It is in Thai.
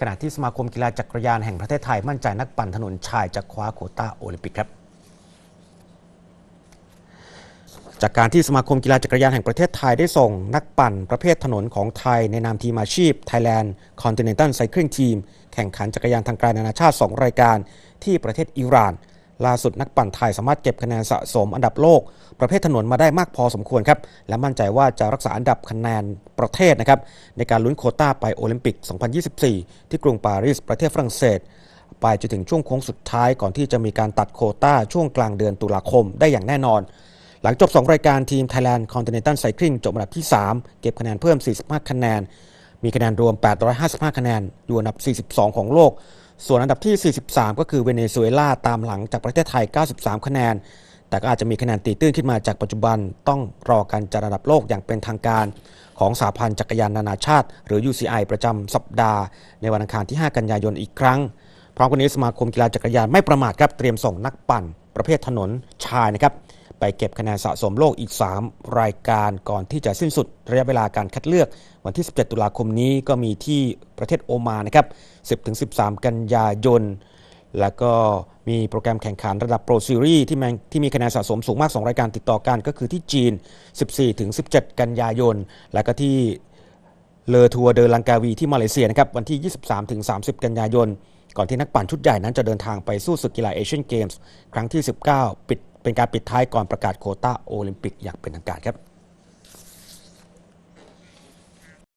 ขณะที่สมาคมกีฬาจักรยานแห่งประเทศไทยมั่นใจนักปั่นถนนชายจะคว้าโควต้าโอลิมปิกครับจากการที่สมาคมกีฬาจักรยานแห่งประเทศไทยได้ส่งนักปั่นประเภทถนนของไทยในนามทีมอาชีพ Thailand Continental Cycling Team แข่งขันจักรยานทางไกลนานาชาติ 2 รายการที่ประเทศอิหร่าน ล่าสุดนักปั่นไทยสามารถเก็บคะแนนสะสมอันดับโลก ประเภทถนนมาได้มากพอสมควรครับ และมั่นใจว่าจะรักษาอันดับคะแนนประเทศนะครับในการลุ้นโคต้าไปโอลิมปิก 2024 ที่กรุงปารีสประเทศฝรั่งเศส ไปจนถึงช่วงโค้งสุดท้ายก่อนที่จะมีการตัดโคต้าช่วงกลางเดือนตุลาคมได้อย่างแน่นอน หลังจบ 2 รายการทีม Thailand Continental Cycling จบอันดับที่ 3 เก็บคะแนนเพิ่ม 45 คะแนน มีคะแนนรวม 855 คะแนนอยู่อันดับ 42 ของโลก ส่วนอันดับที่ 43 ก็คือเวเนซุเอลาตามหลังจากประเทศไทย 93 คะแนน แต่ก็อาจจะมีคะแนนตีตื้นขึ้นมาจากปัจจุบันต้องรอการจัดอันดับโลกอย่างเป็นทางการ ของสหพันธ์จักรยานนานาชาติ หรือ UCI ประจำสัปดาห์ ในวันอังคารที่ 5 กันยายนอีกครั้งพร้อมกันนี้สมาคมกีฬาจักรยานไม่ประมาทครับเตรียมส่งนักปั่น ประเภทถนนชายนะครับ ไปเก็บคะแนนสะสมโลกอีก 3 รายการก่อนที่จะสิ้นสุดระยะเวลาการคัดเลือก วันที่ 17 ตุลาคมนี้ก็มีที่ประเทศโอมานนะครับ 10-13 กันยายน แล้วก็มีโปรแกรมแข่งขันระดับโปรซีรีส์ที่มที่มีคะแนนสะสมสูงมาก 2 รายการติดต่อกันก็คือที่จีน 14-17 กันยายน และก็ที่เลอทัวร์เดอลังกาวีที่มาเลเซียนะครับวันที่ 23-30 กันยายน ก่อนที่นักปั่นชุดใหญ่นั้นจะเดินทางไปสู้ศึกกีฬาเอเชียนเกมส์ครั้งที่ 19 ปิด เป็นการปิดท้ายก่อนประกาศโคต้าโอลิมปิกอย่างเป็นทางการครับ